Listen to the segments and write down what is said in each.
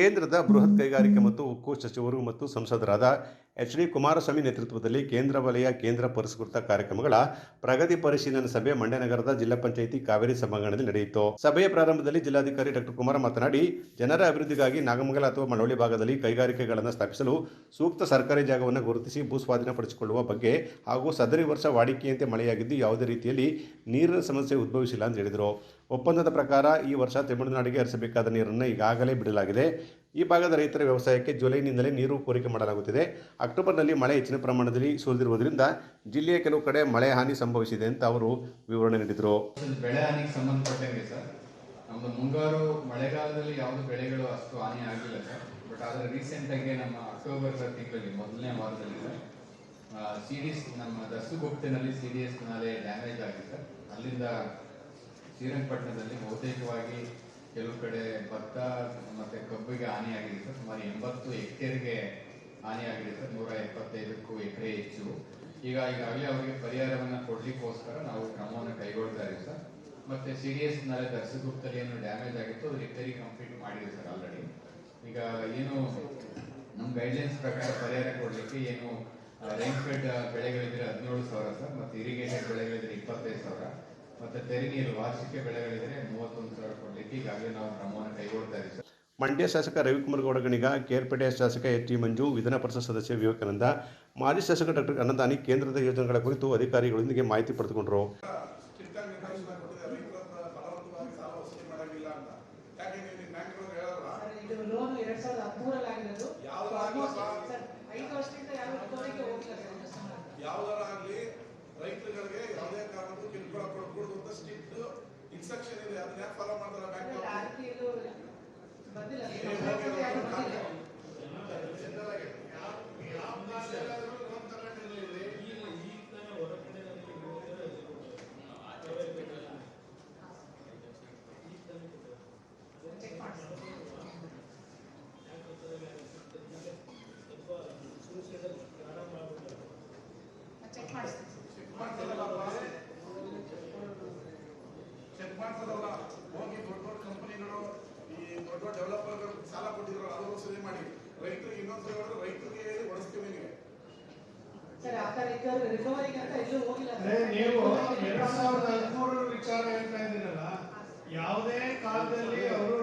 ಕೇಂದ್ರದ ಬೃಹತ್ ಕೈಗಾರಿಕೆ ಮತ್ತು ಉಕ್ಕು ಸಚಿವರು ಮತ್ತು ಸಂಸದರಾದ ಎಚ್ ಡಿ ಕುಮಾರಸ್ವಾಮಿ ನೇತೃತ್ವದಲ್ಲಿ ಕೇಂದ್ರ ವಲಯ, ಕೇಂದ್ರ ಪುರಸ್ಕೃತ ಕಾರ್ಯಕ್ರಮಗಳ ಪ್ರಗತಿ ಪರಿಶೀಲನಾ ಸಭೆ ಮಂಡ್ಯನಗರದ ಜಿಲ್ಲಾ ಪಂಚಾಯಿತಿ ಕಾವೇರಿ ಸಭಾಂಗಣದಲ್ಲಿ ನಡೆಯಿತು. ಸಭೆಯ ಪ್ರಾರಂಭದಲ್ಲಿ ಜಿಲ್ಲಾಧಿಕಾರಿ ಡಾಕ್ಟರ್ ಕುಮಾರ ಮಾತನಾಡಿ, ಜನರ ಅಭಿವೃದ್ಧಿಗಾಗಿ ನಾಗಮಂಗಲ ಅಥವಾ ಮಳವಳ್ಳಿ ಭಾಗದಲ್ಲಿ ಕೈಗಾರಿಕೆಗಳನ್ನು ಸ್ಥಾಪಿಸಲು ಸೂಕ್ತ ಸರ್ಕಾರಿ ಜಾಗವನ್ನು ಗುರುತಿಸಿ ಭೂ ಸ್ವಾಧೀನಪಡಿಸಿಕೊಳ್ಳುವ ಬಗ್ಗೆ ಹಾಗೂ ಸದರಿ ವರ್ಷ ವಾಡಿಕೆಯಂತೆ ಮಳೆಯಾಗಿದ್ದು ಯಾವುದೇ ರೀತಿಯಲ್ಲಿ ನೀರಿನ ಸಮಸ್ಯೆ ಉದ್ಭವಿಸಿಲ್ಲ ಎಂದು ಹೇಳಿದರು. ಒಪ್ಪಂದದ ಪ್ರಕಾರ ಈ ವರ್ಷ ತಮಿಳುನಾಡಿಗೆ ಹರಿಸಬೇಕಾದ ನೀರನ್ನು ಈಗಾಗಲೇ ಬಿಡಲಾಗಿದೆ. ಈ ಭಾಗದ ರೈತರ ವ್ಯವಸಾಯಕ್ಕೆ ಜುಲೈನಿಂದಲೇ ನೀರು ಪೂರೈಕೆ ಮಾಡಲಾಗುತ್ತಿದೆ. ಅಕ್ಟೋಬರ್ನಲ್ಲಿ ಮಳೆ ಹೆಚ್ಚಿನ ಪ್ರಮಾಣದಲ್ಲಿ ಸುರಿದಿರುವುದರಿಂದ ಜಿಲ್ಲೆಯ ಕೆಲವು ಕಡೆ ಮಳೆ ಹಾನಿ ಸಂಭವಿಸಿದೆ ಅಂತ ಅವರು ವಿವರಣೆ ನೀಡಿದರು. ಬೆಳೆ ಹಾನಿಗೆ ಸಂಬಂಧಪಟ್ಟಂಗೆ ಸರ್ ನಮ್ಮ ಮುಂಗಾರು ಮಳೆಗಾಲದಲ್ಲಿ ಯಾವುದು ಬೆಳೆಗಳು ಅಷ್ಟು ಹಾನಿ ಆಗಿಲ್ಲ ಸರ್. ಬಟ್ ಆದರೆ ರೀಸೆಂಟಾಗಿ ನಮ್ಮ ಅಕ್ಟೋಬರ್ ತಿಂಗಳಲ್ಲಿ, ಮೊದಲನೇ ವಾರದಲ್ಲಿ ಸರ್ ಸಿ ಡಿ ಎಸ್ ನಮ್ಮ ದಸುಗುಪ್ತಿನಲ್ಲಿ ಸಿ ಡಿ ಎಸ್ ನಾಲೆ ಡ್ಯಾಮೇಜ್ ಆಗಿದೆ ಸರ್. ಅಲ್ಲಿಂದ ಶ್ರೀರಂಗಪಟ್ಟಣದಲ್ಲಿ ಬಹುತೇಕವಾಗಿ ಕೆಲವು ಕಡೆ ಭತ್ತ ಮತ್ತೆ ಕಬ್ಬಿಗೆ ಹಾನಿಯಾಗಿದೆ ಸರ್. ಸುಮಾರು ಎಂಬತ್ತು ಹೆಕ್ಟೇರ್ಗೆ ಹಾನಿಯಾಗಿದೆ ಸರ್. ನೂರ ಎಪ್ಪತ್ತೈದಕ್ಕೂ ಎಕರೆ ಹೆಚ್ಚು. ಈಗ ಈಗಾಗಲೇ ಅವರಿಗೆ ಪರಿಹಾರವನ್ನು ಕೊಡಲಿಕ್ಕೋಸ್ಕರ ನಾವು ಕ್ರಮವನ್ನು ಕೈಗೊಳ್ತಾ ಇದ್ದೀವಿ ಸರ್. ಮತ್ತೆ ಸಿ ಡಿ ಎಸ್ ನಾಳೆ ದರ್ಶಗುಪ್ತಲ್ಲಿ ಏನು ಡ್ಯಾಮೇಜ್ ಆಗಿತ್ತು. ರಿಪೇರಿ ಕಂಪ್ಲೀಟ್ ಮಾಡಿದೆ ಸರ್ ಆಲ್ರೆಡಿ. ಈಗ ಏನು ನಮ್ಮ ಗೈಡ್ಲೈನ್ಸ್ ಪ್ರಕಾರ ಪರಿಹಾರ ಕೊಡ್ಲಿಕ್ಕೆ ಏನು ರೈನ್ ಬೆಳೆಗಳಿದ್ರೆ ಹದಿನೇಳು ಸಾವಿರ ಸರ್. ಮತ್ತೆ ಇರಿಗೇಟೆಡ್ ಬೆಳೆಗಳಿದ್ರೆ ಇಪ್ಪತ್ತೈದು ಸಾವಿರ. ಮತ್ತೆ ತೆರೆ ನೀರು ವಾರ್ಷಿಕ ಬೆಳೆಗಳಿದ್ರೆ ಮೂವತ್ತೊಂದು ಸಾವಿರ ಕೊಡ್ಲಿಕ್ಕೆ ಈಗಾಗಲೇ ನಾವು ಕ್ರಮವನ್ನು ಕೈಗೊಳ್ತಾ ಇದ್ದೀವಿ. ಮಂಡ್ಯ ಶಾಸಕ ರವಿಕುಮಾರ್ ಗೌಡಗಣಿಗ ಕೇರ್ಪೇಟೆ ಶಾಸಕ ಎಚ್ ಟಿ ಮಂಜು, ವಿಧಾನ ಪರಿಷತ್ ಸದಸ್ಯ ವಿವೇಕಾನಂದ, ಮಾಜಿ ಶಾಸಕ ಡಾಕ್ಟರ್ ಅನ್ನದಾನಿ ಕೇಂದ್ರದ ಯೋಜನೆಗಳ ಕುರಿತು ಅಧಿಕಾರಿಗಳೊಂದಿಗೆ ಮಾಹಿತಿ ಪಡೆದುಕೊಂಡರು ಚಿಟ್ಟಾಗಿ ನಿರ್ದೇಶನ ಕೊಟ್ಟಿದ್ದಾರೆ ರೈತರ ಹತ್ರ ಫಲವತ್ತವಾಗಿ ಸಾಲ ವಸೂಲಿ ಮಾಡಂಗಿಲ್ಲ ಅಂತ ಯಾಕೆ ನೀವು ಬ್ಯಾಂಕ್ಗಳು ಹೇಳಲ್ಲ ಸರ್, ಇದು ಲೋನ್ ಎರಡ್ ಸಾವಿರದ ಹದಿಮೂರಲ್ಲಿ ಆಗಿರೋದು ಯಾವ್ದು Almost, ಆಗಿಲ್ಲ ಸರ್, ಐದು ವರ್ಷದಿಂದ ಯಾವ ರಿಕವರಿಗೆ ಹೋಗಿಲ್ಲ ಸರ್ customer ಹತ್ರ. ಯಾವ್ದಾರ ಆಗ್ಲಿ ರೈತರುಗಳಿಗೆ ಯಾವುದೇ ಕಾರಣಕ್ಕೂ ಕಿರುಕುಳ ಕೊಡಕೂಡದು ಅಂತ ಸ್ಟ್ರಿಕ್ಟ್ ಇನ್ಸ್ಟ್ರಕ್ಷನ್ ಇದೆ ಅದನ್ನ ಯಾಕೆ ಫಾಲೋ ಮಾಡ್ತಾರೆ ಅಂದ್ರೆ ಬ್ಯಾಂಕ್ ಆರ್ಟಿಯಲ್ಲೂ ಬಂದಿಲ್ಲ ಸರ್. ನೀವು customer ಹತ್ರ ಯಾರು ಬಂದಿಲ್ಲ. ಚೆಕ್ ಮಾಡಿ ಚೆಕ್ ಮಾಡಿಸ್ತೀನಿ ಸರ್. ಚೆಕ್ ಮಾಡ್ತಾರಲ್ಲ ಚೆಕ್ ಮಾಡ್ತಾರಲ್ಲ ಹೋಗಿ ದೊಡ್ಡ ದೊಡ್ಡ ಕಂಪನಿಗಳು ಈ ದೊಡ್ಡ ದೊಡ್ಡ ಡೆವಲಪರ್ಗಳು ಸಾಲ ಕೊಟ್ಟಿದ್ರು ಅದು ವಸೂಲಿ ಮಾಡಿ ರೈತರಿಗೆ ಇನ್ನೊಂದ್ಸಲ ಹೇಳಿದ್ರೆ ರೈತರಿಗೆ ಹೇಳಿ ಹೊಡಿಸ್ತೀವಿ ನಿಮಗೆ ಸರ್ ಆ ಥರ ರಿಕವರಿ ರಿಕವರಿಗೆ ಅಂತ ಎಲ್ಲೂ ಹೋಗಿಲ್ಲ ಅದೇ ಸರ್. ನೀವು ಎರಡ್ ಸಾವಿರದ ಹದಿಮೂರರ ವಿಚಾರ ಹೇಳ್ತಾ ಇದ್ದೀರಲ್ಲ ಯಾವುದೇ ಕಾಲದಲ್ಲಿ ಅವರು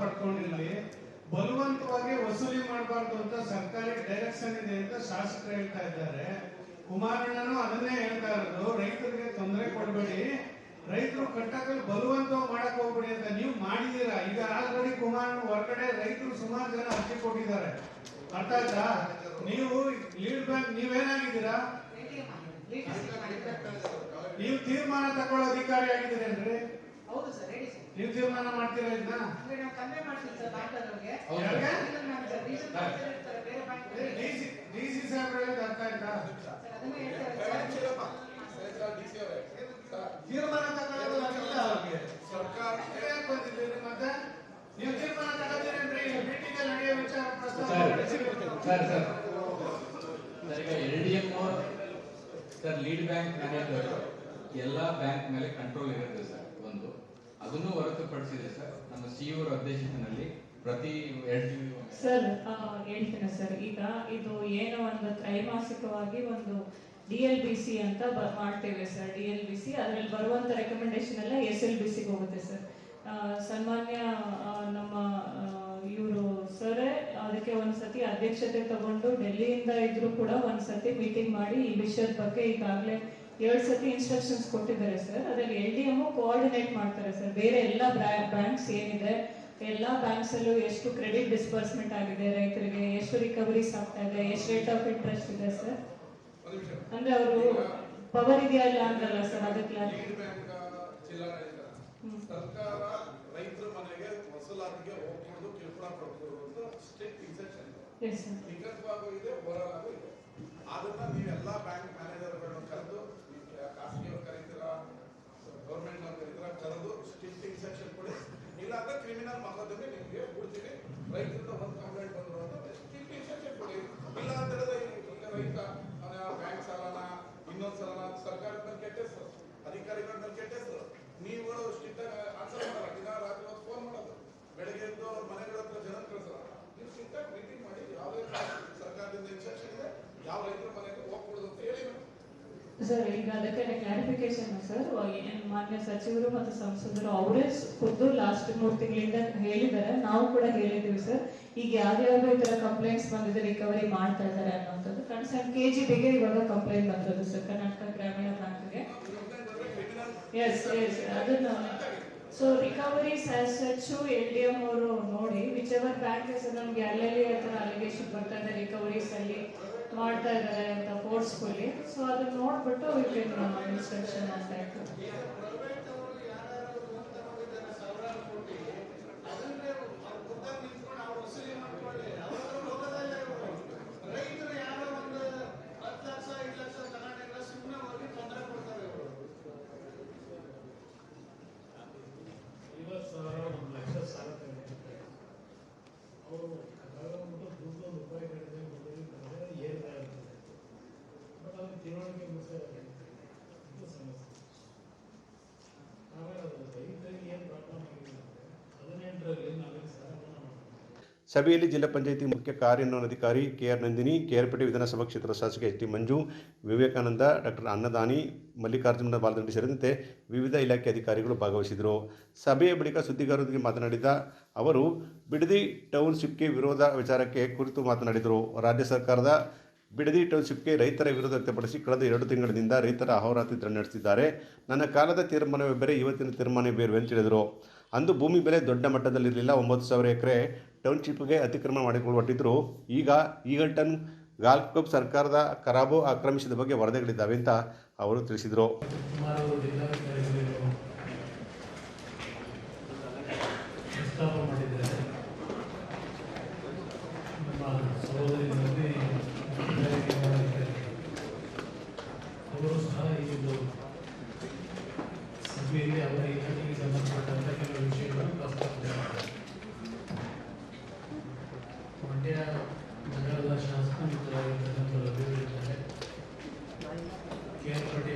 ಪಡ್ಕೊಂಡಿರಲಿ ಬಲವಂತವಾಗಿ ವಸೂಲಿ ಮಾಡಬಾರ್ದು ಅಂತ ಸರ್ಕಾರಿ ಡೈರೆಕ್ಷನ್ ಇದೆ ಅಂತ ಶಾಸಕರು ಹೇಳ್ತಾ ಇದ್ದಾರೆ. ಕುಮಾರಣ್ಣನು ಅದನ್ನೇ ಹೇಳ್ತಾ ಇರೋದು ರೈತರಿಗೆ ತೊಂದರೆ ಕೊಡಬೇಡಿ. ರೈತರು ಕಟ್ಟಕಲ್ಲಿ ಬಲವಂತ ಮಾಡಕ್ ಹೋಗ್ಬೇಡಿ ಅಂತ ನೀವು ಮಾಡಿದೀರಾ ಈಗ ಆಲ್ರೆಡಿ ಕುಮಾರಣ್ಣ ಹೊರಗಡೆ ರೈತರು ಸುಮಾರು ಜನ ಅರ್ಜಿ ಕೊಟ್ಟಿದ್ದಾರೆ. ಅರ್ಥ ಆಯ್ತಾ? ನೀವು ಲೀಡ್ ಬ್ಯಾಂಕ್ ನೀವೇನಾಗಿದ್ದೀರಾ. ನೀವು ತೀರ್ಮಾನ ತಗೊಳ್ಳೋ ಅಧಿಕಾರಿ ಆಗಿದ್ದೀರೇನ್ರಿ? ಹೌದು ಸರ್ ಹೇಳಿ ಸರ್. ನೀವು ತೀರ್ಮಾನ ಮಾಡ್ತೀರಾ ಇದನ್ನ ಅಂದ್ರೆ ನಾವು ಕನ್ವೆ ಮಾಡ್ತೀವಿ ಸರ್ ಡಿ ಸಿ ಅರ್ಥ ಆಯ್ತಾ? ಸರ್ ಅದನ್ನೇ ಹೇಳ್ತಾರೆ ಸರ್. ಡಿ ಸಿ ಅವರೇ. ತೀರ್ಮಾನ ತಗೊಳ್ಳೋದು ಅವ್ರಿಗೆ. ಸರ್ಕಾರ ಬಂದಿದ್ದೀರಿ ಮತ್ತೆ? ನೀವು ತೀರ್ಮಾನ ಮೀಟಿಂಗ್ ಅಲ್ಲಿ ನಡೆಯೋ ವಿಚಾರ ಪ್ರಸ್ತಾವ ಸರ್ ಸರ್ ಈಗ L D M sir lead bank manager ಎಲ್ಲ ಬ್ಯಾಂಕ್ ಮೇಲೆ ಕಂಟ್ರೋಲ್ ಇರುತ್ತೆ ಸರ್. ಅದನ್ನು ಹೊರತುಪಡಿಸಿದೆ ಸರ್, ನಮ್ಮ ಸಿಇಒ ಅಧ್ಯಕ್ಷತೆಯಲ್ಲಿ ಪ್ರತಿ ಸರ್ ಹೇಳ್ತೇನೆ ಸರ್, ಈಗ ಇದು ಏನೋ ಒಂದು ತ್ರೈಮಾಸಿಕವಾಗಿ ಒಂದು ಡಿ ಎಲ್ ಬಿ ಸಿ ಅಂತ ಮಾಡ್ತೇವೆ sir, D L B C, ಅದರಲ್ಲಿ ಬರುವಂತ ರೆಕಮೆಂಡೇಶನ್ ಎಲ್ಲ ಎಸ್ ಎಲ್ ಬಿ ಸಿ ಹೋಗುತ್ತೆ ಸರ್. ಸನ್ಮಾನ್ಯ ನಮ್ಮ ಇವರು ಸರ್ ಅದಕ್ಕೆ ಒಂದ್ಸತಿ ಅಧ್ಯಕ್ಷತೆ ತಗೊಂಡು ಡೆಲ್ಲಿಯಿಂದ ಇದ್ರು ಕೂಡ ಒಂದ್ಸತಿ ಮೀಟಿಂಗ್ ಮಾಡಿ ಈ ವಿಷಯದ ಬಗ್ಗೆ ಈಗಾಗಲೇ ಏಳು ಸತಿ ಇನ್ಸ್ಟ್ರಕ್ಷನ್ಸ್ ಕೊಟ್ಟಿದ್ದಾರೆ ಸರ್ ಅದರಲ್ಲಿ ಎಲ್ ಡಿ ಎಂ ಕೋಆರ್ಡಿನೇಟ್ ಮಾಡ್ತಾರೆ ಸರ್ ಬೇರೆ ಎಲ್ಲ ಬ್ಯಾಂಕ್ಸ್ ಏನಿದೆ ಎಲ್ಲ ಬ್ಯಾಂಕ್ಸ್ ಅಲ್ಲೂ ಎಷ್ಟು ಕ್ರೆಡಿಟ್ ಡಿಸ್ಬರ್ಸ್ಮೆಂಟ್ ಆಗಿದೆ ರೈತರಿಗೆ ಎಷ್ಟು ರಿಕವರೀಸ್ ಆಗ್ತಾ ಇದೆ ಎಷ್ಟು ರೇಟ್ ಆಫ್ ಇಂಟ್ರೆಸ್ಟ್ ಇದೆ ಸರ್ ಅಂದ್ರೆ ಅವರು ಪವರ್ ಇದೆಯಾ ಇಲ್ಲ ಅಂದ್ರಲ್ಲ ಸರ್ ಅದಕ್ಕೆ. ಸರ್ಕಾರ ರೈತರ ಮನೆಗೆ ವಸೂಲಾತಿಗೆ ಹೋಗ್ಕೊಂಡು ಕಿರುಕುಳ ಕೊಡ್ಬೋದು ಅಂತ ಸ್ಟ್ರಿಕ್ಟ್ ಇನ್ಸ್ಟ್ರಕ್ಷನ್ ಇದೆ. ಲಿಖಿತವಾಗೂ ಇದೆ ಓರಲ್ ಆಗೂ ಇದೆ. ಅದನ್ನ ನೀವೆಲ್ಲ ಬ್ಯಾಂಕ್ ಮ್ಯಾನೇಜರ್ಗಳನ್ನು ಕರೆದು ಶಾಸಕಿಯವ್ರು ಕರೀತೀರ? ಗೌರ್ಮೆಂಟ್ನವ್ರು ಕರೀತೀರ? ಕರೆದು ಸ್ಟಿಫ್ಟಿಂಗ್ ಸೆಕ್ಷನ್ ಕೊಡಿ. ಇಲ್ಲ ಅಂದ್ರೆ ಕ್ರಿಮಿನಲ್ ಮಸೂದೆಗೆ ನಿಮಗೆ ಕೊಡ್ತೀನಿ. ರೈತರಿಂದ ಒಂದು ಕಂಪ್ಲೇಂಟ್ ಬಂದರು ಅಂತ ಸ್ಟಿಫ್ಟಿಂಗ್ ಸೆಕ್ಷನ್ ಕೊಡಿ. ಇಲ್ಲ ಅಂತ ಹೇಳಿದ್ರೆ ಈಗ ರೈತ ಬ್ಯಾಂಕ್ ಸಾಲನ, ಇನ್ನೊಂದು ಸಾಲನ ಸರ್ಕಾರದ ಮೇಲೆ ಕೆಟ್ಟ ಹೆಸರು. ಅಧಿಕಾರಿಗಳ ಮೇಲೆ ಕೆಟ್ಟ ಹೆಸರು. ನೀವು ಸ್ಟಿಟ್ಟಾಗಿ ಆನ್ಸರ್ ಮಾಡಲ್ಲ. ದಿನ ರಾತ್ರಿ ಹೊತ್ತು ಫೋನ್ ಮಾಡೋದು. ಬೆಳಗ್ಗೆ ಎದ್ದು ಅವ್ರ ಮನೆಗಳ ಹತ್ರ ಜನ ಕಳಿಸಲ್ಲ. ನೀವು ಸ್ಟಿಟ್ಟಾಗಿ ಮೀಟಿಂಗ್ ಮಾಡಿ ಯಾವುದೇ ಸರ್ಕಾರದಿಂದ ಇನ್ಸ್ಟ್ರಕ್ಷನ್ ಸರ್ ಈಗ ಅದಕ್ಕೆ ಕ್ಲಾರಿಫಿಕೇಶನ್ ಸರ್ ಏನು ಮಾನ್ಯ ಸಚಿವರು ಮತ್ತು ಸಂಸದರು ಅವರೇ ಖುದ್ದು ಲಾಸ್ಟ್ ಮೂರು ತಿಂಗಳಿಂದ ಹೇಳಿದ್ದಾರೆ. ನಾವು ಕೂಡ ಹೇಳಿದ್ದೀವಿ ಸರ್ ಈಗ ಯಾವ್ಯಾವ ಈ ತರ ಕಂಪ್ಲೇಂಟ್ಸ್ ಬಂದಿದೆ ರಿಕವರಿ ಮಾಡ್ತಾ ಇದ್ದಾರೆ ಅನ್ನೋಂಥದ್ದು ಕನ್ಸರ್ನ್ ಕೆ ಜಿ ಬಿಗೆ ಇವಾಗ ಕಂಪ್ಲೇಂಟ್ ಬಂದದ್ದು ಸರ್ ಕರ್ನಾಟಕ ಗ್ರಾಮೀಣ ಬ್ಯಾಂಕ್ಗೆ. ಎಸ್ ಎಸ್ ಅದನ್ನು so recovery as such L D M ಅವರು ನೋಡಿ ವಿಚ್ ಎವರ್ ಬ್ಯಾಂಕ್ ನಮ್ಗೆ ಅಲ್ಲಲ್ಲಿ ಆ ಥರ ಅಲಿಗೇಷನ್ ಬರ್ತಾ ಇದೆ ರಿಕವರೀಸ್ ಅಲ್ಲಿ. ಮಾಡ್ತಾ ಇದ್ದಾರೆ ಅಂತ ಫೋರ್ಸ್ಫುಲ್ಲಿ ಸೊ ಅದನ್ನ ನೋಡ್ಬಿಟ್ಟು ವಿ ಕೆನ್ ಇನ್ಸ್ಟ್ರಕ್ಷನ್ ಅಂತ ಆಯ್ತು ರೈತರು ಯಾರೋ ಒಂದು ಹತ್ತು ಲಕ್ಷ ಐದು ಲಕ್ಷ ತಗೊಂಡಿಲ್ಲ ಸುಮ್ಮನೆ ಹೋಗಿ ತೊಂದರೆ ಕೊಡ್ತಾರೆ ಇವರು ಐವತ್ತು ಸಾವಿರ ಒಂದು ಲಕ್ಷ ಸಾಲ ತಗೊಂಡಿರ್ತಾರೆ ಅವರು ಕಳ್ಕೊಂಡ್ಬಿಟ್ಟು ದುಡ್ಡು ಒಂದು ರೂಪಾಯಿ ಕಡಿಮೆ ಮೊದಲಿಗೆ ಏರ್ತಾ ಇರ್ತದೆ ಬಟ್ ಅವ್ರಿಗೆ ತಿಳುವಳಿಕೆ ಮುಗಿಸ ಇದು ಸಮಸ್ಯೆ ಆಮೇಲೆ ಅದು ರೈತರಿಗೆ ಏನು ಪ್ರಾಬ್ಲಮ್ ಆಗಿದೆ ಅಂದರೆ ಹದಿನೆಂಟರಲ್ಲಿ ನಾವೇನು ಸಾಲ ಮನ್ನಾ ಮಾಡ್ತೀವಿ ಸಭೆಯಲ್ಲಿ ಜಿಲ್ಲಾ ಪಂಚಾಯಿತಿ ಮುಖ್ಯ ಕಾರ್ಯನಿರ್ವಹಣಾಧಿಕಾರಿ ಕೆ ಆರ್ ನಂದಿನಿ, ಕೆಆರ್ಪೇಟೆ ವಿಧಾನಸಭಾ ಕ್ಷೇತ್ರದ ಶಾಸಕ H T Manju, Vivekananda doctor Annadani Mallikarjuna Baladandi ಸೇರಿದಂತೆ ವಿವಿಧ ಇಲಾಖೆ ಅಧಿಕಾರಿಗಳು ಭಾಗವಹಿಸಿದರು ಸಭೆಯ ಬಳಿಕ ಸುದ್ದಿಗಾರರೊಂದಿಗೆ ಮಾತನಾಡಿದ ಅವರು, ಬಿಡದಿ ಟೌನ್ಶಿಪ್ಗೆ ವಿರೋಧ ವಿಚಾರಕ್ಕೆ ಕುರಿತು ಮಾತನಾಡಿದರು. ರಾಜ್ಯ ಸರ್ಕಾರದ ಬಿಡದಿ ಟೌನ್ಶಿಪ್ಗೆ ರೈತರ ವಿರೋಧ ವ್ಯಕ್ತಪಡಿಸಿ ಕಳೆದ ಎರಡು ತಿಂಗಳಿನಿಂದ ರೈತರ ಅಹೋರಾತ್ರಿ ಧರಣಿ ನಡೆಸಿದ್ದಾರೆ ನನ್ನ ಕಾಲದ ತೀರ್ಮಾನವೇ ಬೇರೆ, ಇವತ್ತಿನ ತೀರ್ಮಾನ ಬೇರೆ ಎಂದು ಹೇಳಿದರು ಅಂದು ಭೂಮಿ ಬೆಲೆ ದೊಡ್ಡ ಮಟ್ಟದಲ್ಲಿರಲಿಲ್ಲ. ಒಂಬತ್ತು ಸಾವಿರ ಎಕರೆ ಟೌನ್ಶಿಪ್ಗೆ ಅತಿಕ್ರಮಣ ಮಾಡಿಕೊಳ್ಳುತ್ತಿದ್ದರು ಈಗ ಈಗಲ್ಟನ್ ಗಾಲ್ಫ್ ಸರ್ಕಾರದ ಕರಾಬು ಆಕ್ರಮಿಸಿದ ಬಗ್ಗೆ ವರದಿಗಳಿದ್ದಾವೆ ಅಂತ ಅವರು ತಿಳಿಸಿದರು. Yeah, sure.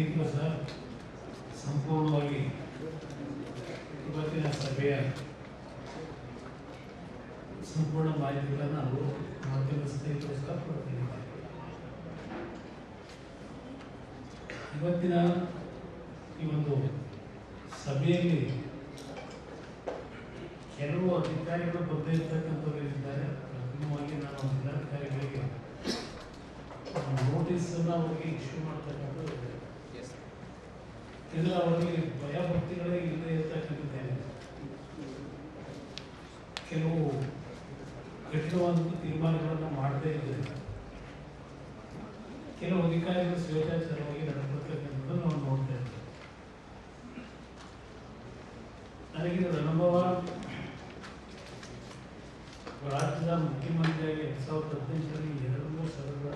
ಸಹ ಸಂಪೂರ್ಣವಾಗಿ ಇವತ್ತಿನ ಸಭೆಯ ಸಂಪೂರ್ಣ ಮಾಹಿತಿಗಳನ್ನು ಅವರು ಮಾಧ್ಯಮ ಸ್ನೇಹಿತರು ಸಹ ಇವತ್ತಿನ ಈ ಒಂದು ಸಭೆಯಲ್ಲಿ ಕೆಲವು ಅಧಿಕಾರಿಗಳು ಬಂದಿರತಕ್ಕಂಥವ್ರು ಇದ್ದಾರೆ. ಪ್ರಥಮವಾಗಿ ನಾನು ಜಿಲ್ಲಾಧಿಕಾರಿಗಳಿಗೆ ನೋಟಿಸನ್ನು ಅವರಿಗೆ ಇಶ್ಯೂ ಮಾಡ್ತಕ್ಕಂಥದ್ದು ಇದು ಅವರಿಗೆ ಭಯಭಕ್ತಿಗಳೇ ಇಲ್ಲದೆ ಇರ್ತಕ್ಕಂಥದ್ದೇನೆ ಕೆಲವು ಕಠಿಣವಾದಂಥ ತೀರ್ಮಾನಗಳನ್ನು ಮಾಡದೇ ಇದ್ದಾರೆ ಕೆಲವು ಅಧಿಕಾರಿಗಳು ಸ್ವೇಚ್ಛಾಚಾರವಾಗಿ ನಡ್ಕೊಳ್ತಕ್ಕಂಥದ್ದು ನಾವು ನೋಡ್ತಾ ಇದ್ದೇವೆ ನನಗಿದ ಅನುಭವ ರಾಜ್ಯದ ಮುಖ್ಯಮಂತ್ರಿಯಾಗಿ ಎರಡ್ ಸಾವಿರದ ಹದಿನೆಂಟರಲ್ಲಿ ಎರಡು ಮೂರು ಸಭೆಗಳ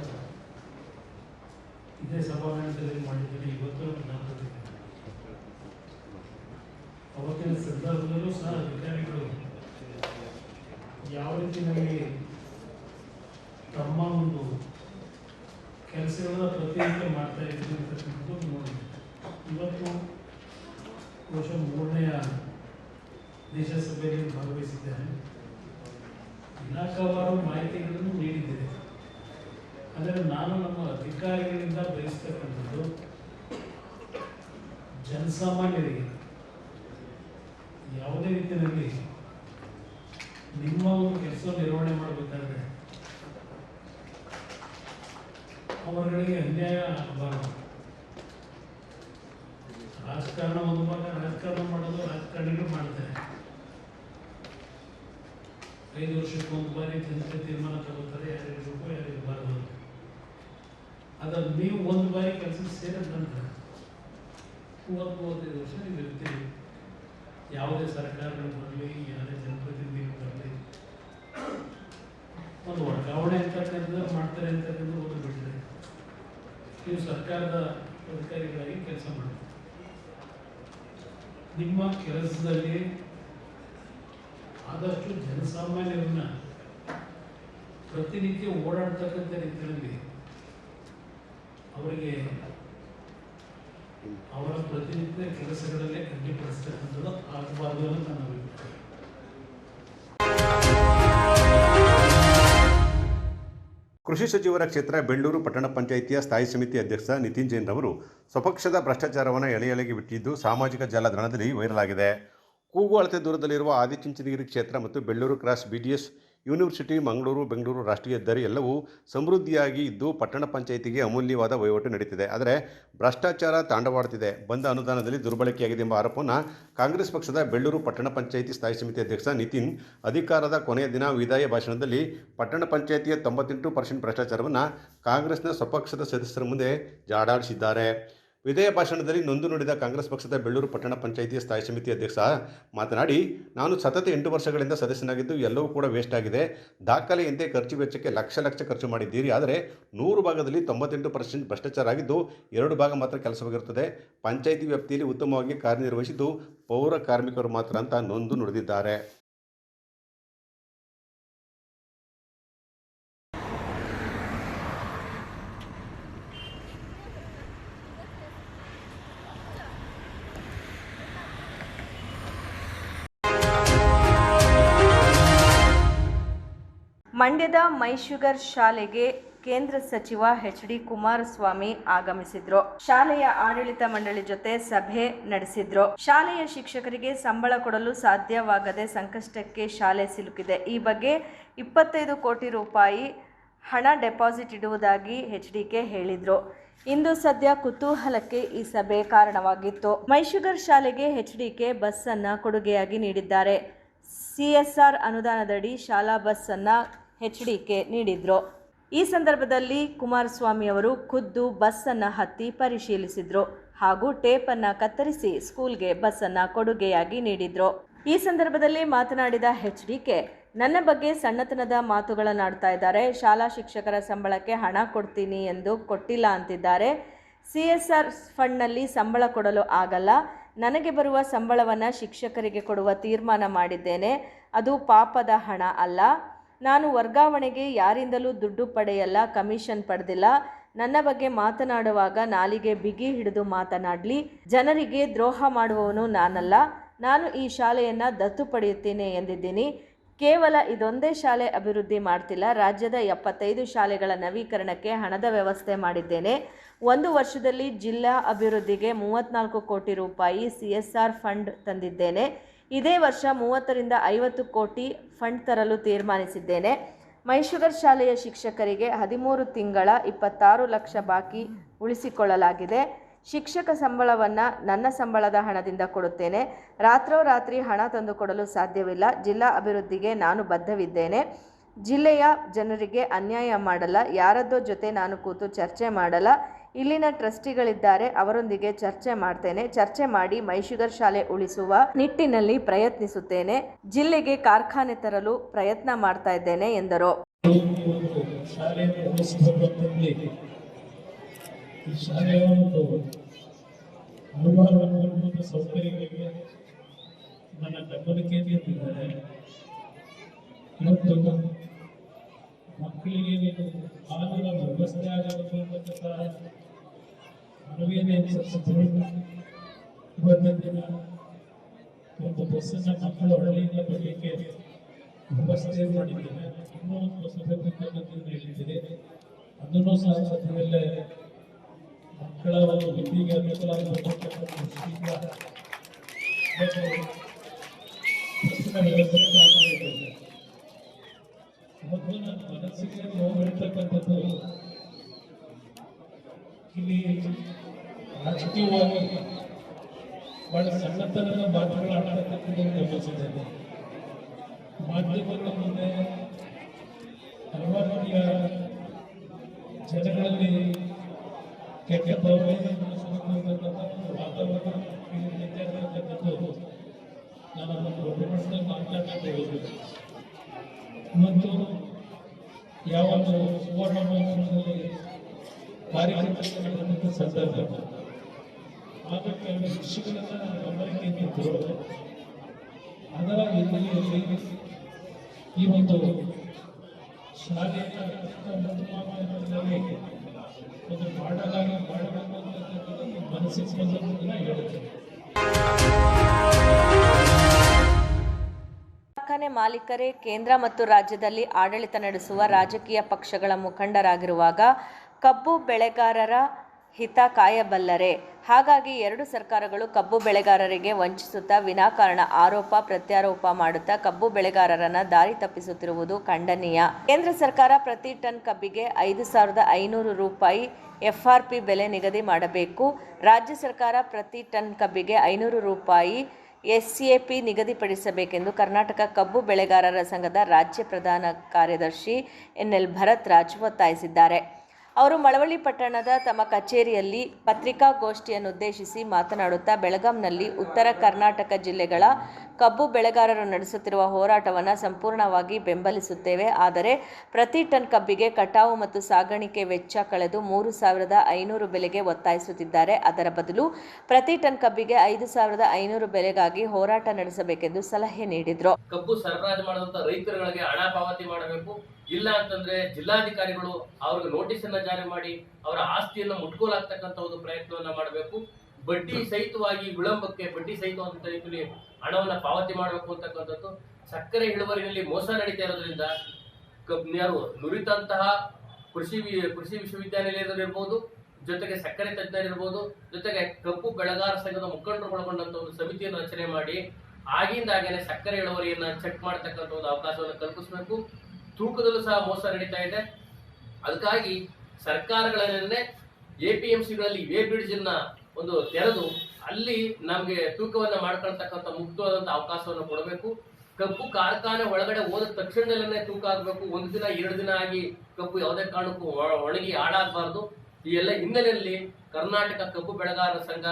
ಇದೇ ಸಭಾಂಗಣದಲ್ಲಿ ಮಾಡಿದ್ದೇನೆ ಇವತ್ತು ನಾನು ಕೊಟ್ಟಿದ್ದೇನೆ ಅವತ್ತಿನ ಸಂದರ್ಭದಲ್ಲೂ ಸಹ ಅಧಿಕಾರಿಗಳು ಯಾವ ರೀತಿ ನನಗೆ ತಮ್ಮ ಒಂದು ಕೆಲಸಗಳನ್ನ ಪ್ರತಿನಿತ್ಯ ಮಾಡ್ತಾ ಇದ್ದೀನಿ ಅಂತಕ್ಕಂಥದ್ದು ನೋಡಿದೆ ಇವತ್ತು ಬಹುಶಃ ಮೂರನೆಯ ದೇಶ ಸಭೆಯಲ್ಲಿ ಭಾಗವಹಿಸಿದ್ದೇನೆ ಇಲಾಖಾವಾರು ಮಾಹಿತಿಗಳನ್ನು ನೀಡಿದ್ದೇನೆ ಆದರೆ ನಾನು ನಮ್ಮ ಅಧಿಕಾರಿಗಳಿಂದ ಬಯಸ್ತಕ್ಕಂಥದ್ದು ಜನಸಾಮಾನ್ಯರಿಗೆ ಯಾವುದೇ ರೀತಿಯಲ್ಲಿ ನಿಮ್ಮ ಒಂದು ಕೆಲಸ ನಿರ್ವಹಣೆ ಮಾಡಬೇಕಾದ್ರೆ ಅವರುಗಳಿಗೆ ಅನ್ಯಾಯ ಆಗಬಾರದು ರಾಜಕಾರಣ ಒಂದು ಭಾಗ, ರಾಜಕಾರಣ ಮಾಡೋದು ರಾಜಕಾರಣಿಗಳು ಮಾಡ್ತಾರೆ ಐದು ವರ್ಷಕ್ಕೆ ಒಂದು ಬಾರಿ ಜನತೆ ತೀರ್ಮಾನ ತಗೋತಾರೆ, ಯಾರಿಗೆ ಬೇಕು ಯಾರಿಗೆ ಬಾರದು. ಅದ್ರ ನೀವು ಒಂದು ಬಾರಿ ಕೆಲಸ ಸೇರಿದ ನಂತರ ಮೂವತ್ತು ಮೂವತ್ತೈದು ವರ್ಷ ನೀವು ಇರ್ತೀರಿ ಯಾವುದೇ ಸರ್ಕಾರಗಳು ಬರಲಿ, ಯಾವುದೇ ಜನಪ್ರತಿನಿಧಿಗಳು ಬರಲಿ, ಒಂದು ವರ್ಗಾವಣೆ ಅಂತಕ್ಕಂಥದ್ದು, ಮಾಡ್ತಾರೆ ಅಂತಕ್ಕಂಥದ್ದು ಒಂದು ಬಿಟ್ಟರೆ ನೀವು ಸರ್ಕಾರದ ಅಧಿಕಾರಿಗಳಾಗಿ ಕೆಲಸ ಮಾಡಿ. ನಿಮ್ಮ ಕೆಲಸದಲ್ಲಿ ಆದಷ್ಟು ಜನಸಾಮಾನ್ಯರನ್ನ ಪ್ರತಿನಿತ್ಯ ಓಡಾಡ್ತಕ್ಕಂಥ ರೀತಿಯಲ್ಲಿ ಅವರಿಗೆ ಅವರ ಪ್ರತಿನಿತ್ಯ ಕೆಲಸಗಳಲ್ಲೇ ಕೃಷಿ ಸಚಿವರ ಕ್ಷೇತ್ರ ಬೆಳ್ಳೂರು ಪಟ್ಟಣ ಪಂಚಾಯಿತಿಯ ಸ್ಥಾಯಿ ಸಮಿತಿ ಅಧ್ಯಕ್ಷ ನಿತಿನ್ ಜೈನ್ ರವರು ಸ್ವಪಕ್ಷದ ಭ್ರಷ್ಟಾಚಾರವನ್ನು ಎಳೆ ಎಳೆಗೆ ಬಿಟ್ಟಿದ್ದು ಸಾಮಾಜಿಕ ಜಾಲತಾಣದಲ್ಲಿ ವೈರಲ್ ಆಗಿದೆ. ಕೂಗು ಅಳತೆ ದೂರದಲ್ಲಿರುವ ಆದಿಚುಂಚನಗಿರಿ ಕ್ಷೇತ್ರ ಮತ್ತು Bellur cross BDS university, Mangaluru, Bengaluru ರಾಷ್ಟ್ರೀಯ ಹೆದ್ದಾರಿ ಎಲ್ಲವೂ ಸಮೃದ್ಧಿಯಾಗಿ ಇದ್ದು ಪಟ್ಟಣ ಪಂಚಾಯಿತಿಗೆ ಅಮೂಲ್ಯವಾದ ವಹಿವಾಟು ನಡೀತಿದೆ. ಆದರೆ ಭ್ರಷ್ಟಾಚಾರ ತಾಂಡವಾಡ್ತಿದೆ ಬಂದ ಅನುದಾನದಲ್ಲಿ ದುರ್ಬಳಕೆಯಾಗಿದೆ ಎಂಬ ಆರೋಪವನ್ನು ಕಾಂಗ್ರೆಸ್ ಪಕ್ಷದ ಬೆಳ್ಳೂರು ಪಟ್ಟಣ ಪಂಚಾಯಿತಿ ಸ್ಥಾಯಿ ಸಮಿತಿ ಅಧ್ಯಕ್ಷ ನಿತಿನ್ ಅಧಿಕಾರದ ಕೊನೆಯ ದಿನ ವಿದಾಯ ಭಾಷಣದಲ್ಲಿ ಪಟ್ಟಣ ಪಂಚಾಯಿತಿಯ ತೊಂಬತ್ತೆಂಟು ಪರ್ಸೆಂಟ್ ಭ್ರಷ್ಟಾಚಾರವನ್ನು ಕಾಂಗ್ರೆಸ್ನ ಸ್ವಪಕ್ಷದ ಸದಸ್ಯರ ಮುಂದೆ ಜಾಡಾಡಿಸಿದ್ದಾರೆ. ವಿಧೇಯ ಭಾಷಣದಲ್ಲಿ ನೊಂದು ನುಡಿದ ಕಾಂಗ್ರೆಸ್ ಪಕ್ಷದ ಬೆಳ್ಳೂರು ಪಟ್ಟಣ ಪಂಚಾಯಿತಿಯ ಸ್ಥಾಯಿ ಸಮಿತಿ ಅಧ್ಯಕ್ಷ ಮಾತನಾಡಿ, ನಾನು ಸತತ ಎಂಟು ವರ್ಷಗಳಿಂದ ಸದಸ್ಯನಾಗಿದ್ದು ಎಲ್ಲವೂ ಕೂಡ ವೇಸ್ಟ್ ಆಗಿದೆ. ದಾಖಲೆಯಂತೆ ಖರ್ಚು ವೆಚ್ಚಕ್ಕೆ ಲಕ್ಷ ಲಕ್ಷ ಖರ್ಚು ಮಾಡಿದ್ದೀರಿ. ಆದರೆ ನೂರು ಭಾಗದಲ್ಲಿ ತೊಂಬತ್ತೆಂಟು ಪರ್ಸೆಂಟ್ ಭ್ರಷ್ಟಾಚಾರ ಆಗಿದ್ದು, ಎರಡು ಭಾಗ ಮಾತ್ರ ಕೆಲಸವಾಗಿರುತ್ತದೆ ಪಂಚಾಯಿತಿ ವ್ಯಾಪ್ತಿಯಲ್ಲಿ ಉತ್ತಮವಾಗಿ ಕಾರ್ಯನಿರ್ವಹಿಸಿದ್ದು ಪೌರ ಕಾರ್ಮಿಕರು ಮಾತ್ರ ಅಂತ ನೊಂದು ನುಡಿದಿದ್ದಾರೆ. ಮಂಡ್ಯದ ಮೈಶುಗರ್ ಶಾಲೆಗೆ ಕೇಂದ್ರ ಸಚಿವ ಎಚ್ ಡಿ ಕುಮಾರಸ್ವಾಮಿ ಆಗಮಿಸಿದ್ರು. ಶಾಲೆಯ ಆಡಳಿತ ಮಂಡಳಿ ಜೊತೆ ಸಭೆ ನಡೆಸಿದ್ರು. ಶಾಲೆಯ ಶಿಕ್ಷಕರಿಗೆ ಸಂಬಳ ಕೊಡಲು ಸಾಧ್ಯವಾಗದೆ ಸಂಕಷ್ಟಕ್ಕೆ ಶಾಲೆ ಸಿಲುಕಿದೆ. ಈ ಬಗ್ಗೆ ಇಪ್ಪತ್ತೈದು ಕೋಟಿ ರೂಪಾಯಿ ಹಣ ಡೆಪಾಸಿಟ್ ಇಡುವುದಾಗಿ ಎಚ್ ಡಿಕೆ ಹೇಳಿದ್ರು. ಇಂದು ಸದ್ಯ ಕುತೂಹಲಕ್ಕೆ ಈ ಸಭೆ ಕಾರಣವಾಗಿತ್ತು. ಮೈಶುಗರ್ ಶಾಲೆಗೆ ಎಚ್ ಡಿಕೆ ಬಸ್ ಅನ್ನ ಕೊಡುಗೆಯಾಗಿ ನೀಡಿದ್ದಾರೆ. ಸಿಎಸ್ಆರ್ ಅನುದಾನದಡಿ ಶಾಲಾ ಬಸ್ ಎಚ್ ಡಿಕೆ ನೀಡಿದ್ರು. ಈ ಸಂದರ್ಭದಲ್ಲಿ ಕುಮಾರಸ್ವಾಮಿ ಅವರು ಖುದ್ದು ಬಸ್ಸನ್ನು ಹತ್ತಿ ಪರಿಶೀಲಿಸಿದರು ಹಾಗೂ ಟೇಪನ್ನು ಕತ್ತರಿಸಿ ಸ್ಕೂಲ್ಗೆ ಬಸ್ಸನ್ನು ಕೊಡುಗೆಯಾಗಿ ನೀಡಿದ್ರು. ಈ ಸಂದರ್ಭದಲ್ಲಿ ಮಾತನಾಡಿದ ಎಚ್ ಡಿಕೆ ನನ್ನ ಬಗ್ಗೆ ಸಣ್ಣತನದ ಮಾತುಗಳನ್ನಾಡ್ತಾ ಇದ್ದಾರೆ. ಶಾಲಾ ಶಿಕ್ಷಕರ ಸಂಬಳಕ್ಕೆ ಹಣ ಕೊಡ್ತೀನಿ ಎಂದು ಕೊಟ್ಟಿಲ್ಲ ಅಂತಿದ್ದಾರೆ. ಸಿ ಎಸ್ ಆರ್ ಫಂಡ್ನಲ್ಲಿ ಸಂಬಳ ಕೊಡಲು ಆಗಲ್ಲ. ನನಗೆ ಬರುವ ಸಂಬಳವನ್ನು ಶಿಕ್ಷಕರಿಗೆ ಕೊಡುವ ತೀರ್ಮಾನ ಮಾಡಿದ್ದೇನೆ. ಅದು ಪಾಪದ ಹಣ ಅಲ್ಲ. ನಾನು ವರ್ಗಾವಣೆಗೆ ಯಾರಿಂದಲೂ ದುಡ್ಡು ಪಡೆಯಲ್ಲ, ಕಮಿಷನ್ ಪಡೆದಿಲ್ಲ. ನನ್ನ ಬಗ್ಗೆ ಮಾತನಾಡುವಾಗ ನಾಲಿಗೆ ಬಿಗಿ ಹಿಡಿದು ಮಾತನಾಡಲಿ. ಜನರಿಗೆ ದ್ರೋಹ ಮಾಡುವವನು ನಾನಲ್ಲ. ನಾನು ಈ ಶಾಲೆಯನ್ನು ದತ್ತು ಪಡೆಯುತ್ತೇನೆ ಎಂದಿದ್ದೀನಿ. ಕೇವಲ ಇದೊಂದೇ ಶಾಲೆ ಅಭಿವೃದ್ಧಿ ಮಾಡ್ತಿಲ್ಲ. ರಾಜ್ಯದ ಎಪ್ಪತ್ತೈದು ಶಾಲೆಗಳ ನವೀಕರಣಕ್ಕೆ ಹಣದ ವ್ಯವಸ್ಥೆ ಮಾಡಿದ್ದೇನೆ. ಒಂದು ವರ್ಷದಲ್ಲಿ ಜಿಲ್ಲಾ ಅಭಿವೃದ್ಧಿಗೆ ಮೂವತ್ತ್ನಾಲ್ಕು ಕೋಟಿ ರೂಪಾಯಿ ಸಿ ಎಸ್ ಆರ್ ಫಂಡ್ ತಂದಿದ್ದೇನೆ. ಇದೇ ವರ್ಷ ಮೂವತ್ತರಿಂದ ಐವತ್ತು ಕೋಟಿ ಫಂಡ್ ತರಲು ತೀರ್ಮಾನಿಸಿದ್ದೇನೆ. ಮೈಶುಗರ್ ಶಾಲೆಯ ಶಿಕ್ಷಕರಿಗೆ ಹದಿಮೂರು ತಿಂಗಳ ಇಪ್ಪತ್ತಾರು ಲಕ್ಷ ಬಾಕಿ ಉಳಿಸಿಕೊಳ್ಳಲಾಗಿದೆ. ಶಿಕ್ಷಕ ಸಂಬಳವನ್ನು ನನ್ನ ಸಂಬಳದ ಹಣದಿಂದ ಕೊಡುತ್ತೇನೆ. ರಾತ್ರೋರಾತ್ರಿ ಹಣ ತಂದುಕೊಡಲು ಸಾಧ್ಯವಿಲ್ಲ. ಜಿಲ್ಲಾ ಅಭಿವೃದ್ಧಿಗೆ ನಾನು ಬದ್ಧವಿದ್ದೇನೆ. ಜಿಲ್ಲೆಯ ಜನರಿಗೆ ಅನ್ಯಾಯ ಮಾಡಲ್ಲ. ಯಾರದ್ದೋ ಜೊತೆ ನಾನು ಕೂತು ಚರ್ಚೆ ಮಾಡಲ್ಲ. ಇಲ್ಲಿನ ಟ್ರಸ್ಟಿಗಳಿದ್ದಾರೆ, ಅವರೊಂದಿಗೆ ಚರ್ಚೆ ಮಾಡ್ತೇನೆ. ಚರ್ಚೆ ಮಾಡಿ ಮೈಶುಗರ್ ಶಾಲೆ ಉಳಿಸುವ ನಿಟ್ಟಿನಲ್ಲಿ ಪ್ರಯತ್ನಿಸುತ್ತೇನೆ. ಜಿಲ್ಲೆಗೆ ಕಾರ್ಖಾನೆ ತರಲು ಪ್ರಯತ್ನ ಮಾಡ್ತಾ ಇದ್ದೇನೆ, ಎಂದರು. ಮಕ್ಕಳಿಗೆ ಆಗುವ ವ್ಯವಸ್ಥೆ ಆಗಬೇಕು ಅನ್ನತಕ್ಕಂಥ ಮನವಿಯನ್ನು ಇವತ್ತಿನ ದಿನ ಒಂದು ಬಸ್ಸನ್ನು ಮಕ್ಕಳು ಹಳ್ಳಿಯಿಂದ ಬರಲಿಕ್ಕೆ ವ್ಯವಸ್ಥೆ ಮಾಡಿದ್ದೇನೆ ಇನ್ನೂ ಒಂದು ಬಸ್ ಬೇಕಂತಕ್ಕಂಥದ್ದು ಹೇಳಿದ್ದೇನೆ ಅದನ್ನು ಸಹ ಸದ್ಯದಲ್ಲೇ ಮಕ್ಕಳ ಒಂದು ವಿದ್ಯೆಗೆ ಬಸ್ಸಿನ ವ್ಯವಸ್ಥೆ ನನ್ನ ಮನಸ್ಸಿಗೆ ನೋವು ಇಲ್ಲಿ ರಾಜಕೀಯವಾಗಿ ಬಹಳ ಸಣ್ಣತನದ ಮಾತುಗಳಾಡ್ತಕ್ಕಂಥದ್ದನ್ನು ಗಮನಿಸಿದ್ದೇನೆ. ಮಾಧ್ಯಮಗಳ ಮುಂದೆ ಹಲವಾರು ಬಗೆಯ ಜನಗಳಲ್ಲಿ ಕೆಟ್ಟ ವಾತಾವರಣ ನಾನು ಅದನ್ನು ಪ್ರತಿಭಟಿಸಿದ ಮತ್ತು ಯಾವ ಒಂದು ಸುವರ್ಣ ಮಹೋತ್ಸವದಲ್ಲಿ ಕಾರ್ಯಕ್ರಮಕ್ಕೆ ನಡೆದಂಥ ಸಂದರ್ಭ ಆಗ ಕೆಲವು ಗಮನಕ್ಕೆ ಅದರ ಹಿನ್ನೆಲೆಯಲ್ಲಿ ಈ ಒಂದು ಶಾಲೆಯ ಒಂದು ಮಾಡಲಾಗಿ ಮಾಡಬೇಕು ಅಂತಕ್ಕಂಥದ್ದು ಮನಸ್ಸಿಗೆ ಬಂದದ್ದನ್ನ ಹೇಳುತ್ತೇನೆ ಕಾರ್ಖಾನೆ ಮಾಲೀಕರೇ ಕೇಂದ್ರ ಮತ್ತು ರಾಜ್ಯದಲ್ಲಿ ಆಡಳಿತ ನಡೆಸುವ ರಾಜಕೀಯ ಪಕ್ಷಗಳ ಮುಖಂಡರಾಗಿರುವಾಗ ಕಬ್ಬು ಬೆಳೆಗಾರರ ಹಿತ ಕಾಯಬಲ್ಲರೆ. ಹಾಗಾಗಿ ಎರಡು ಸರ್ಕಾರಗಳು ಕಬ್ಬು ಬೆಳೆಗಾರರಿಗೆ ವಂಚಿಸುತ್ತಾ ವಿನಾಕಾರಣ ಆರೋಪ, ಪ್ರತ್ಯಾರೋಪ ಮಾಡುತ್ತಾ ಕಬ್ಬು ಬೆಳೆಗಾರರನ್ನ ದಾರಿ ತಪ್ಪಿಸುತ್ತಿರುವುದು ಖಂಡನೀಯ. ಕೇಂದ್ರ ಸರ್ಕಾರ ಪ್ರತಿ ಟನ್ ಕಬ್ಬಿಗೆ ಐದು ಸಾವಿರದ ಐನೂರು ರೂಪಾಯಿ ಎಫ್ಆರ್ಪಿ ಬೆಲೆ ನಿಗದಿ ಮಾಡಬೇಕು. ರಾಜ್ಯ ಸರ್ಕಾರ ಪ್ರತಿ ಟನ್ ಕಬ್ಬಿಗೆ ಐನೂರು ರೂಪಾಯಿ ಎಸ್ಎಪಿ ನಿಗದಿಪಡಿಸಬೇಕೆಂದು ಕರ್ನಾಟಕ ಕಬ್ಬು ಬೆಳೆಗಾರರ ಸಂಘದ ರಾಜ್ಯ ಪ್ರಧಾನ ಕಾರ್ಯದರ್ಶಿ ಎನ್ಎಲ್ ಭರತ್ ರಾಜ್ ಒತ್ತಾಯಿಸಿದ್ದಾರೆ. ಅವರು ಮಳವಳ್ಳಿ ಪಟ್ಟಣದ ತಮ್ಮ ಕಚೇರಿಯಲ್ಲಿ ಪತ್ರಿಕಾಗೋಷ್ಠಿಯನ್ನುದ್ದೇಶಿಸಿ ಮಾತನಾಡುತ್ತಾ ಬೆಳಗಾಂನಲ್ಲಿ ಉತ್ತರ ಕರ್ನಾಟಕ ಜಿಲ್ಲೆಗಳ ಕಬ್ಬು ಬೆಳೆಗಾರರು ನಡೆಸುತ್ತಿರುವ ಹೋರಾಟವನ್ನು ಸಂಪೂರ್ಣವಾಗಿ ಬೆಂಬಲಿಸುತ್ತೇವೆ. ಆದರೆ ಪ್ರತಿ ಟನ್ ಕಬ್ಬಿಗೆ ಕಟಾವು ಮತ್ತು ಸಾಗಾಣಿಕೆ ವೆಚ್ಚ ಕಳೆದು ಮೂರು ಸಾವಿರದ ಐನೂರು ಬೆಲೆಗೆ ಒತ್ತಾಯಿಸುತ್ತಿದ್ದಾರೆ. ಅದರ ಬದಲು ಪ್ರತಿ ಟನ್ ಕಬ್ಬಿಗೆ ಐದು ಸಾವಿರದ ಐನೂರು ಬೆಲೆಗಾಗಿ ಹೋರಾಟ ನಡೆಸಬೇಕೆಂದು ಸಲಹೆ ನೀಡಿದರು. ಕಬ್ಬು ಸರಬರಾಜು ಮಾಡಿದಂತ ರೈತರುಗಳಿಗೆ ಹಣ ಪಾವತಿ ಮಾಡಬೇಕು. ಇಲ್ಲ ಅಂತಂದ್ರೆ ಜಿಲ್ಲಾಧಿಕಾರಿಗಳು ಅವ್ರಿಗೆ ನೋಟಿಸ್ ಅನ್ನ ಜಾರಿ ಮಾಡಿ ಅವರ ಆಸ್ತಿಯನ್ನು ಮುಟ್ಕೋಲಾಗ್ತಕ್ಕಂತ ಒಂದು ಪ್ರಯತ್ನವನ್ನ ಮಾಡಬೇಕು. ಬಡ್ಡಿ ಸಹಿತವಾಗಿ ವಿಳಂಬಕ್ಕೆ, ಬಡ್ಡಿ ರೀತಿಯಲ್ಲಿ ಹಣವನ್ನ ಪಾವತಿ ಮಾಡಬೇಕು ಅಂತಕ್ಕಂಥದ್ದು. ಸಕ್ಕರೆ ಇಳುವರಿಯಲ್ಲಿ ಮೋಸ ನಡೀತಾ ಇರೋದ್ರಿಂದ ಕಬ್ನಿಯರು ಯಾರು ನುರಿತಂತಹ ಕೃಷಿ ಕೃಷಿ ವಿಶ್ವವಿದ್ಯಾನಿಲಯದಲ್ಲಿರ್ಬೋದು ಜೊತೆಗೆ ಸಕ್ಕರೆ ತಜ್ಞರಿರ್ಬೋದು ಜೊತೆಗೆ ಕಬ್ಬು ಬೆಳೆಗಾರ ಸಂಘದ ಮುಖಂಡರು ಒಳಗೊಂಡಂತ ಒಂದು ಸಮಿತಿಯನ್ನು ರಚನೆ ಮಾಡಿ ಆಗಿಂದಾಗೇನೆ ಸಕ್ಕರೆ ಇಳುವರಿಯನ್ನು ಚೆಕ್ ಮಾಡತಕ್ಕಂಥ ಒಂದು ಅವಕಾಶವನ್ನು ಕಲ್ಪಿಸಬೇಕು. ತೂಕದಲ್ಲೂ ಸಹ ಮೋಸ ನಡೀತಾ ಇದೆ. ಅದಕ್ಕಾಗಿ ಸರ್ಕಾರಗಳನ್ನೇ ಎ ಪಿ ಎಂ ಸಿಗಳಲ್ಲಿ ವೇ ಬ್ರಿಡ್ಜ್ ಅನ್ನ ಒಂದು ತೆರೆದು ಅಲ್ಲಿ ನಮಗೆ ತೂಕವನ್ನ ಮಾಡ್ಕೊಳ್ತಕ್ಕಂಥ ಮುಕ್ತವಾದಂತ ಅವಕಾಶವನ್ನು ಕೊಡಬೇಕು. ಕಬ್ಬು ಕಾರ್ಖಾನೆ ಒಳಗಡೆ ಹೋದ ತಕ್ಷಣದಲ್ಲೇ ತೂಕ ಆಗಬೇಕು. ಒಂದು ದಿನ, ಎರಡು ದಿನ ಆಗಿ ಕಬ್ಬು ಯಾವುದೇ ಕಾರಣಕ್ಕೂ ಒಣಗಿ ಹಾಳಾಗಬಾರ್ದು. ಈ ಎಲ್ಲ ಹಿನ್ನೆಲೆಯಲ್ಲಿ ಕರ್ನಾಟಕ ಕಬ್ಬು ಬೆಳೆಗಾರರ ಸಂಘ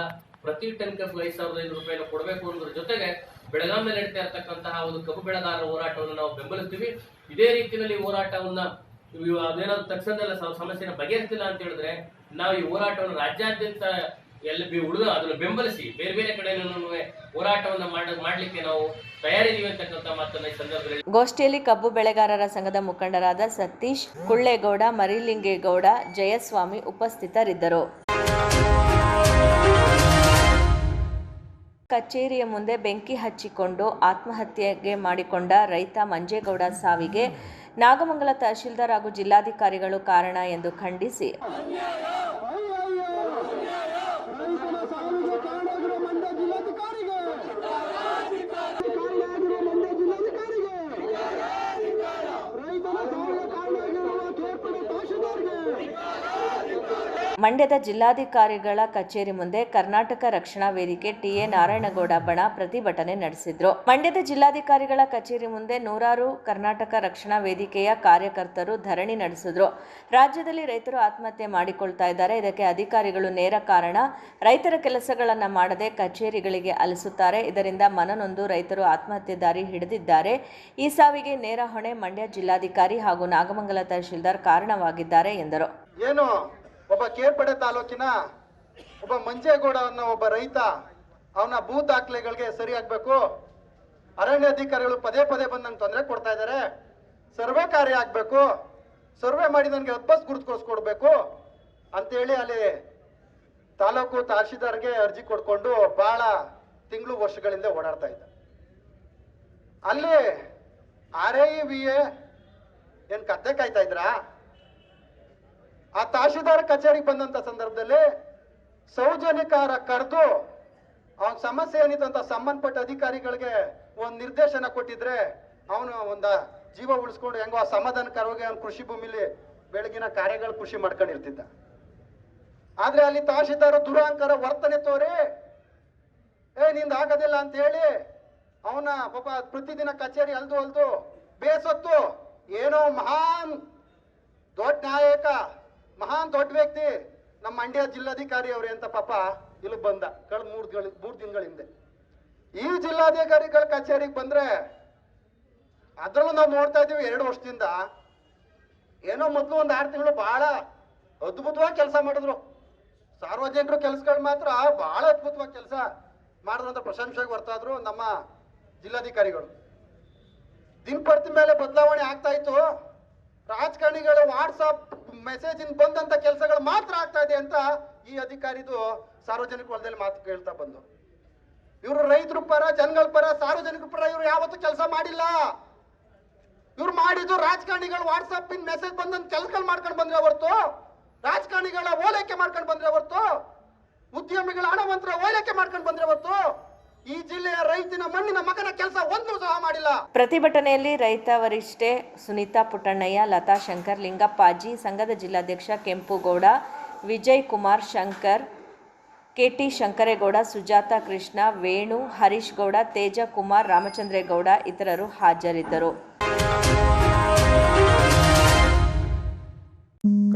ಪ್ರತಿ ಟನ್ ಕಬ್ಬು ಐದು ಸಾವಿರದ ಐದು ರೂಪಾಯಿನ ಕೊಡಬೇಕು ಅನ್ನೋದ್ರ ಜೊತೆಗೆ ಬೆಳಗಾವಿಯಲ್ಲಿ ನಡೀತಾ ಇರತಕ್ಕಂತಹ ಒಂದು ಕಬ್ಬು ಬೆಳೆಗಾರರ ಹೋರಾಟವನ್ನು ನಾವು ಬೆಂಬಲಿಸ್ತೀವಿ. ಇದೇ ರೀತಿಯಲ್ಲಿ ಹೋರಾಟವನ್ನ ಅದೇನಾದ್ರು ತಕ್ಷಣದಲ್ಲ ಸಮಸ್ಯೆನ ಬಗೆಹರಿಸಿಲ್ಲ ಅಂತ ಹೇಳಿದ್ರೆ ನಾವು ಈ ಹೋರಾಟವನ್ನು ರಾಜ್ಯಾದ್ಯಂತ ಎಲ್ಲ ಉಳಿದ ಅದನ್ನು ಬೆಂಬಲಿಸಿ, ಬೇರೆ ಬೇರೆ ಕಡೆ ಹೋರಾಟವನ್ನು ಮಾಡ, ಮಾಡ್ಲಿಕ್ಕೆ ನಾವು ಗೋಷ್ಠಿಯಲ್ಲಿ ಕಬ್ಬು ಬೆಳೆಗಾರರ ಸಂಘದ ಮುಖಂಡರಾದ ಸತೀಶ್ ಕುಳ್ಳೇಗೌಡ, ಮರಿಲಿಂಗೇಗೌಡ, ಜಯಸ್ವಾಮಿ ಉಪಸ್ಥಿತರಿದ್ದರು. ಕಚೇರಿಯ ಮುಂದೆ ಬೆಂಕಿ ಹಚ್ಚಿಕೊಂಡು ಆತ್ಮಹತ್ಯೆಗೆ ಮಾಡಿಕೊಂಡ ರೈತ ಮಂಜೇಗೌಡ ಸಾವಿಗೆ ನಾಗಮಂಗಲ ತಹಶೀಲ್ದಾರ್ ಹಾಗೂ ಜಿಲ್ಲಾಧಿಕಾರಿಗಳು ಕಾರಣ ಎಂದು ಖಂಡಿಸಿ. ಮಂಡ್ಯದ ಜಿಲ್ಲಾಧಿಕಾರಿಗಳ ಕಚೇರಿ ಮುಂದೆ ಕರ್ನಾಟಕ ರಕ್ಷಣಾ ವೇದಿಕೆ ಟಿಎ ನಾರಾಯಣಗೌಡ ಬಣ ಪ್ರತಿಭಟನೆ ನಡೆಸಿದ್ರು. ಮಂಡ್ಯದ ಜಿಲ್ಲಾಧಿಕಾರಿಗಳ ಕಚೇರಿ ಮುಂದೆ ನೂರಾರು ಕರ್ನಾಟಕ ರಕ್ಷಣಾ ವೇದಿಕೆಯ ಕಾರ್ಯಕರ್ತರು ಧರಣಿ ನಡೆಸಿದ್ರು. ರಾಜ್ಯದಲ್ಲಿ ರೈತರು ಆತ್ಮಹತ್ಯೆ ಮಾಡಿಕೊಳ್ತಾ ಇದ್ದಾರೆ. ಇದಕ್ಕೆ ಅಧಿಕಾರಿಗಳು ನೇರ ಕಾರಣ. ರೈತರ ಕೆಲಸಗಳನ್ನು ಮಾಡದೆ ಕಚೇರಿಗಳಿಗೆ ಅಲಿಸುತ್ತಾರೆ. ಇದರಿಂದ ಮನನೊಂದು ರೈತರು ಆತ್ಮಹತ್ಯೆ ದಾರಿ ಹಿಡಿದಿದ್ದಾರೆ. ಈ ಸಾವಿಗೆ ನೇರ ಹೊಣೆ ಮಂಡ್ಯ ಜಿಲ್ಲಾಧಿಕಾರಿ ಹಾಗೂ ನಾಗಮಂಗಲ ತಹಶೀಲ್ದಾರ್ ಕಾರಣವಾಗಿದ್ದಾರೆ ಎಂದರು. ಒಬ್ಬ ಕೇರ್ಪಡೆ ತಾಲೂಕಿನ ಒಬ್ಬ ಮಂಜೇಗೌಡ ಅನ್ನೋ ಒಬ್ಬ ರೈತ, ಅವನ ಭೂ ದಾಖಲೆಗಳಿಗೆ ಸರಿ ಆಗ್ಬೇಕು. ಅರಣ್ಯ ಅಧಿಕಾರಿಗಳು ಪದೇ ಪದೇ ಬಂದು ನಂಗೆ ತೊಂದರೆ ಕೊಡ್ತಾ ಇದ್ದಾರೆ ಸರ್ವೆ ಕಾರ್ಯ ಆಗ್ಬೇಕು. ಸರ್ವೆ ಮಾಡಿ ನನಗೆ ಬಸ್ ಅಂತ ಅಂತೇಳಿ ಅಲ್ಲಿ ತಾಲೂಕು ತಹಶೀಲ್ದಾರ್ಗೆ ಅರ್ಜಿ ಕೊಡ್ಕೊಂಡು ಬಹಳ ತಿಂಗಳು ವರ್ಷಗಳಿಂದ ಓಡಾಡ್ತಾ ಇದ್ದ. ಅಲ್ಲಿ ಆರ್ ಐ ವಿ ಏನ್ ಕತ್ತೆ ಕಾಯ್ತಾ ಇದ್ರಾ? ಆ ತಹಶೀಲ್ದಾರ್ ಕಚೇರಿಗೆ ಬಂದಂತ ಸಂದರ್ಭದಲ್ಲಿ ಸೌಜನ್ಯಕಾರ ಕರೆದು ಅವನ ಸಮಸ್ಯೆ ಏನಿದೆ ಸಂಬಂಧಪಟ್ಟ ಅಧಿಕಾರಿಗಳಿಗೆ ಒಂದು ನಿರ್ದೇಶನ ಕೊಟ್ಟಿದ್ರೆ ಅವನು ಒಂದ ಜೀವ ಉಳಿಸ್ಕೊಂಡು ಹೆಂಗೋ ಆ ಸಮಾಧಾನಕರವಾಗಿ ಅವ್ನ ಕೃಷಿ ಭೂಮಿಲಿ ಬೆಳಗಿನ ಕಾರ್ಯಗಳು ಕೃಷಿ ಮಾಡ್ಕೊಂಡಿರ್ತಿದ್ದ. ಆದ್ರೆ ಅಲ್ಲಿ ತಹಶೀಲ್ದಾರ್ ದುರಾಂಕರ ವರ್ತನೆ ತೋರಿ, ಏ, ನಿಂದ ಆಗೋದಿಲ್ಲ ಅಂತ ಹೇಳಿ ಅವನ ಪಾಪ ಪ್ರತಿದಿನ ಕಚೇರಿ ಅಲ್ದು ಅಲ್ದು ಬೇಸತ್ತು. ಏನೋ ಮಹಾನ್ ದೊಡ್ಡ ನಾಯಕ ಮಹಾನ್ ದೊಡ್ಡ ವ್ಯಕ್ತಿ. ನಮ್ಮ ಮಂಡ್ಯ ಜಿಲ್ಲಾಧಿಕಾರಿ ಅವ್ರೆ ಅಂತ ಪಾಪ ಇಲ್ಲಿ ಬಂದ. ಕಳೆದ ಮೂರು ದಿನ ಮೂರು ದಿನಗಳ ಹಿಂದೆ. ಈ ಜಿಲ್ಲಾಧಿಕಾರಿಗಳ ಕಚೇರಿಗೆ ಬಂದ್ರೆ ಅದ್ರಲ್ಲೂ ನಾವು ನೋಡ್ತಾ ಇದೀವಿ ಎರಡು ವರ್ಷದಿಂದ. ಏನೋ ಮೊದಲು ಒಂದು ಆರು ತಿಂಗಳು ಬಹಳ ಅದ್ಭುತವಾಗಿ ಕೆಲಸ ಮಾಡಿದ್ರು. ಸಾರ್ವಜನಿಕರು ಕೆಲಸಗಳು ಮಾತ್ರ ಬಹಳ ಅದ್ಭುತವಾಗಿ ಕೆಲಸ ಮಾಡಿದ್ರಂತ ಪ್ರಶಂಸೆಗೆ ಬರ್ತಾ ಇದ್ರು ನಮ್ಮ ಜಿಲ್ಲಾಧಿಕಾರಿಗಳು. ದಿನಪಡ್ತಿ ಮೇಲೆ ಬದಲಾವಣೆ ಆಗ್ತಾ ಇತ್ತು. ರಾಜಕಾರಣಿಗಳು ವಾಟ್ಸಪ್ ಮೆಸೇಜ್ ಬಂದಂತ ಕೆಲಸಗಳು ಮಾತ್ರ ಆಗ್ತಾ ಇದೆ ಅಂತ ಈ ಅಧಿಕಾರಿದು ಸಾರ್ವಜನಿಕ ವಲಯದಲ್ಲಿ ಮಾತು ಕೇಳ್ತಾ ಬಂದು. ಇವರು ರೈತರ ಪರ, ಜನಗಳ ಪರ ಸಾರ್ವಜನಿಕರ ಪರ ಇವರು ಯಾವತ್ತೂ ಕೆಲಸ ಮಾಡಿಲ್ಲ. ಇವ್ರು ಮಾಡಿದ್ದು ರಾಜಕಾರಣಿಗಳು ವಾಟ್ಸಪ್ ಮೆಸೇಜ್ ಬಂದಂತ ಕೆಲಸಗಳು ಮಾಡ್ಕೊಂಡು ಬಂದ್ರೆ ಹೊರತು, ರಾಜಕಾರಣಿಗಳ ಓಲೈಕೆ ಮಾಡ್ಕೊಂಡು ಬಂದ್ರೆ ಹೊರತು, ಉದ್ಯಮಿಗಳ ಹಣವಂತರ ಓಲೈಕೆ ಮಾಡ್ಕೊಂಡು ಬಂದ್ರೆ ಹೊರತು ಈ ಜಿಲ್ಲೆಯ ರೈತನ ಮಣ್ಣಿನ ಮಗನ ಕೆಲಸ ಒಂದು ಸಹ ಮಾಡಿಲ್ಲ. ಪ್ರತಿಭಟನೆಯಲ್ಲಿ ರೈತ ವರಿಷ್ಠೆ ಸುನೀತಾ ಪುಟ್ಟಣ್ಣಯ್ಯ ಲತಾ ಶಂಕರ್ ಲಿಂಗಪ್ಪಾಜಿ ಸಂಘದ ಜಿಲ್ಲಾಧ್ಯಕ್ಷ ಕೆಂಪುಗೌಡ ವಿಜಯ್ ಕುಮಾರ್ ಶಂಕರ್ ಕೆಟಿ ಶಂಕರೇಗೌಡ ಸುಜಾತ ಕೃಷ್ಣ ವೇಣು ಹರೀಶ್ ಗೌಡ ತೇಜ ಕುಮಾರ್ ರಾಮಚಂದ್ರೇಗೌಡ ಇತರರು ಹಾಜರಿದ್ದರು.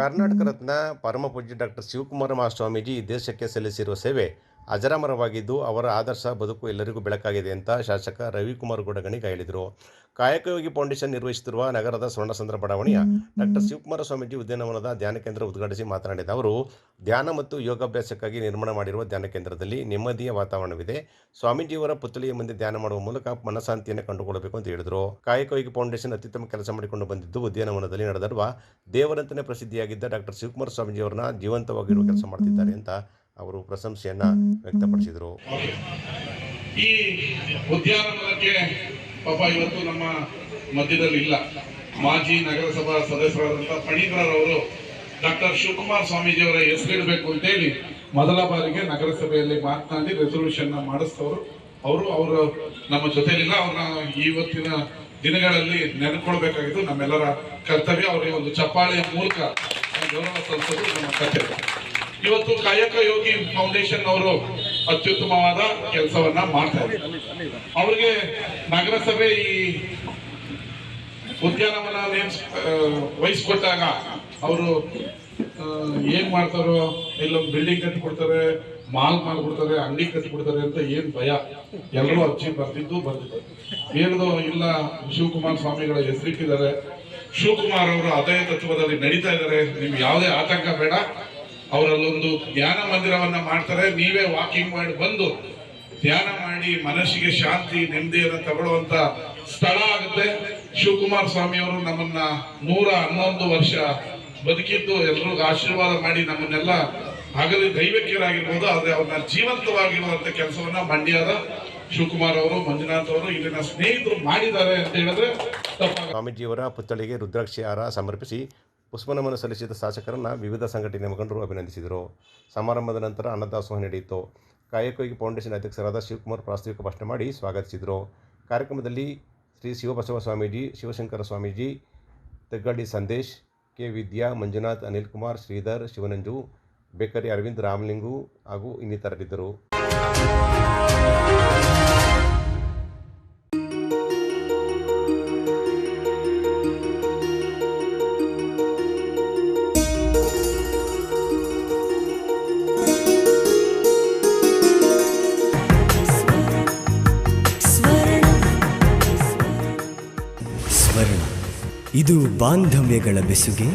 ಕರ್ನಾಟಕ ರತ್ನ ಪರಮ ಪೂಜ್ಯ ಡಾಕ್ಟರ್ ಶಿವಕುಮಾರ ಮಹಾಸ್ವಾಮೀಜಿ ಈ ದೇಶಕ್ಕೆ ಸಲ್ಲಿಸಿರುವ ಸೇವೆ ಅಜರಾಮರವಾಗಿದ್ದು ಅವರ ಆದರ್ಶ ಬದುಕು ಎಲ್ಲರಿಗೂ ಬೆಳಕಾಗಿದೆ ಅಂತ ಶಾಸಕ ರವಿಕುಮಾರ್ ಗೌಡಗಣಿಗ ಹೇಳಿದರು. ಕಾಯಕಯೋಗಿ ಫೌಂಡೇಶನ್ ನಿರ್ವಹಿಸುತ್ತಿರುವ ನಗರದ ಸ್ವರ್ಣಸಂದ್ರ ಬಡಾವಣೆಯ ಡಾಕ್ಟರ್ ಶಿವಕುಮಾರ ಸ್ವಾಮೀಜಿ ಉದ್ಯಾನವನದ ಧ್ಯಾನ ಕೇಂದ್ರ ಉದ್ಘಾಟಿಸಿ ಮಾತನಾಡಿದ ಅವರು ಧ್ಯಾನ ಮತ್ತು ಯೋಗಾಭ್ಯಾಸಕ್ಕಾಗಿ ನಿರ್ಮಾಣ ಮಾಡಿರುವ ಧ್ಯಾನ ಕೇಂದ್ರದಲ್ಲಿ ನೆಮ್ಮದಿಯ ವಾತಾವರಣವಿದೆ. ಸ್ವಾಮೀಜಿಯವರ ಪುತ್ಥಳಿಯ ಮುಂದೆ ಧ್ಯಾನ ಮಾಡುವ ಮೂಲಕ ಮನಃಶಾಂತಿಯನ್ನು ಕಂಡುಕೊಳ್ಳಬೇಕು ಅಂತ ಹೇಳಿದರು. ಕಾಯಕಯೋಗಿ ಫೌಂಡೇಶನ್ ಅತ್ಯುತ್ತಮ ಕೆಲಸ ಮಾಡಿಕೊಂಡು ಬಂದಿದ್ದು ಉದ್ಯಾನವನದಲ್ಲಿ ನಡೆದಿರುವ ದೇವರಂತನೇ ಪ್ರಸಿದ್ಧಿಯಾಗಿದ್ದ ಡಾಕ್ಟರ್ ಶಿವಕುಮಾರ ಸ್ವಾಮೀಜಿಯವರನ್ನ ಜೀವಂತವಾಗಿರುವ ಕೆಲಸ ಮಾಡ್ತಿದ್ದಾರೆ ಅಂತ ಅವರು ಪ್ರಶಂಸೆಯನ್ನು ವ್ಯಕ್ತಪಡಿಸಿದರು. ಈ ಉದ್ಯಾನವನಕ್ಕೆ ಪಾಪ ಇವತ್ತು ನಮ್ಮ ಮಧ್ಯದಲ್ಲಿ ಇಲ್ಲ. ಮಾಜಿ ನಗರಸಭಾ ಸದಸ್ಯರಾದಂತಹ ಫಣೀಂದ್ರರವರು ಡಾಕ್ಟರ್ ಶಿವಕುಮಾರ್ ಸ್ವಾಮೀಜಿಯವರ ಹೆಸರಿಡಬೇಕು ಅಂತೇಳಿ ಮೊದಲ ಬಾರಿಗೆ ನಗರಸಭೆಯಲ್ಲಿ ಮಾತನಾಡಿ ರೆಸೊಲ್ಯೂಷನ್ ಮಾಡಿಸ್ತವರು. ಅವರು ಅವರು ನಮ್ಮ ಜೊತೆಲಿಲ್ಲ. ಅವ್ರನ್ನ ಇವತ್ತಿನ ದಿನಗಳಲ್ಲಿ ನೆನ್ಕೊಳ್ಬೇಕಾಗಿದ್ದು ನಮ್ಮೆಲ್ಲರ ಕರ್ತವ್ಯ. ಅವರಿಗೆ ಒಂದು ಚಪ್ಪಾಳೆಯ ಮೂಲಕ ಗೌರವ ಸಲ್ಲಿಸೋದು ನಮ್ಮ ಕರ್ತವ್ಯ. ಇವತ್ತು ಕಾಯಕ ಯೋಗಿ ಫೌಂಡೇಶನ್ ಅವರು ಅತ್ಯುತ್ತಮವಾದ ಕೆಲಸವನ್ನ ಮಾಡ್ತಾರೆ ಅವ್ರಿಗೆ ನಗರಸಭೆ ಈ ಉದ್ಯಾನವನ ನೇಮ್ಸ್ ವಹಿಸ್ಕೊಟ್ಟಾಗ ಅವರು ಏನ್ ಮಾಡ್ತಾರೋ ಇಲ್ಲೊಂದು ಬಿಲ್ಡಿಂಗ್ ಕಟ್ಟಿ ಕೊಡ್ತಾರೆ ಮಾಲ್ ಮಾಡ್ಬಿಡ್ತಾರೆ, ಅಂಗಡಿ ಕಟ್ಬಿಡ್ತಾರೆ ಅಂತ ಏನ್ ಭಯ. ಎಲ್ಲರೂ ಅರ್ಜಿ ಬರ್ತಿದ್ದು ಬರ್ತಿದ್ದು ಏನದು ಇಲ್ಲ, ಶಿವಕುಮಾರ್ ಸ್ವಾಮಿಗಳ ಹೆಸರಿಟ್ಟಿದ್ದಾರೆ. ಶಿವಕುಮಾರ್ ಅವರು ಅದೇ ತತ್ವದಲ್ಲಿ ನಡೀತಾ ಇದ್ದಾರೆ. ನಿಮ್ಗೆ ಯಾವುದೇ ಆತಂಕ ಬೇಡ. ಅವರಲ್ಲೊಂದು ಧ್ಯಾನ ಮಂದಿರವನ್ನ ಮಾಡ್ತಾರೆ, ನೀವೇ ವಾಕಿಂಗ್ ಮಾಡಿ ಬಂದು ಧ್ಯಾನ ಮಾಡಿ ಮನಸ್ಸಿಗೆ ಶಾಂತಿ, ನೆಮ್ಮದಿಯನ್ನು ತಗೊಳ್ಳುವಂತ ಸ್ಥಳ ಆಗುತ್ತೆ. ಶಿವಕುಮಾರ್ ಸ್ವಾಮಿ ಅವರು ನಮ್ಮನ್ನ ನೂರ ಹನ್ನೊಂದು ವರ್ಷ ಬದುಕಿದ್ದು, ಎಲ್ರಿಗೂ ಆಶೀರ್ವಾದ ಮಾಡಿ ನಮ್ಮನ್ನೆಲ್ಲ ಹಗಲಿ ದೈವಕ್ಯರಾಗಿರ್ಬೋದು ಆದ್ರೆ ಅವ್ರನ್ನ ಜೀವಂತವಾಗಿರುವಂತ ಕೆಲಸವನ್ನ ಮಂಡ್ಯದ ಶಿವಕುಮಾರ್ ಅವರು, ಮಂಜುನಾಥ್ ಅವರು ಇಲ್ಲಿನ ಸ್ನೇಹಿತರು ಮಾಡಿದ್ದಾರೆ ಅಂತ ಹೇಳಿದ್ರೆ ಸ್ವಾಮೀಜಿಯವರ ಪುತ್ಥಳಿಗೆ ರುದ್ರಾಕ್ಷಿ ಹಾರ ಸಮರ್ಪಿಸಿ ಪುಷ್ಪನಮನ ಸಲ್ಲಿಸಿದ ಶಾಸಕರನ್ನು ವಿವಿಧ ಸಂಘಟನೆ ಮುಖಂಡರು ಅಭಿನಂದಿಸಿದರು. ಸಮಾರಂಭದ ನಂತರ ಅನ್ನದಾಸೋಹ ನಡೆಯಿತು. ಕಾಯಕೋಗಿ ಫೌಂಡೇಶನ್ ಅಧ್ಯಕ್ಷರಾದ ಶಿವಕುಮಾರ್ ಪ್ರಾಸ್ತಾವಿಕ ಭಾಷಣ ಮಾಡಿ ಸ್ವಾಗತಿಸಿದರು. ಕಾರ್ಯಕ್ರಮದಲ್ಲಿ ಶ್ರೀ ಶಿವಬಸವ ಸ್ವಾಮೀಜಿ, ಶಿವಶಂಕರ ಸ್ವಾಮೀಜಿ, ತೆಗ್ಗಡಿ ಸಂದೇಶ್, ಕೆ ವಿದ್ಯಾ, ಮಂಜುನಾಥ್, ಅನಿಲ್ ಕುಮಾರ್, ಶ್ರೀಧರ್, ಶಿವನಂಜು, ಬೇಕರಿ ಅರವಿಂದ್, ರಾಮಲಿಂಗು ಹಾಗೂ ಇನ್ನಿತರರಿದ್ದರು. ಬಾಂಧವ್ಯಗಳ ಬೆಸುಗೆ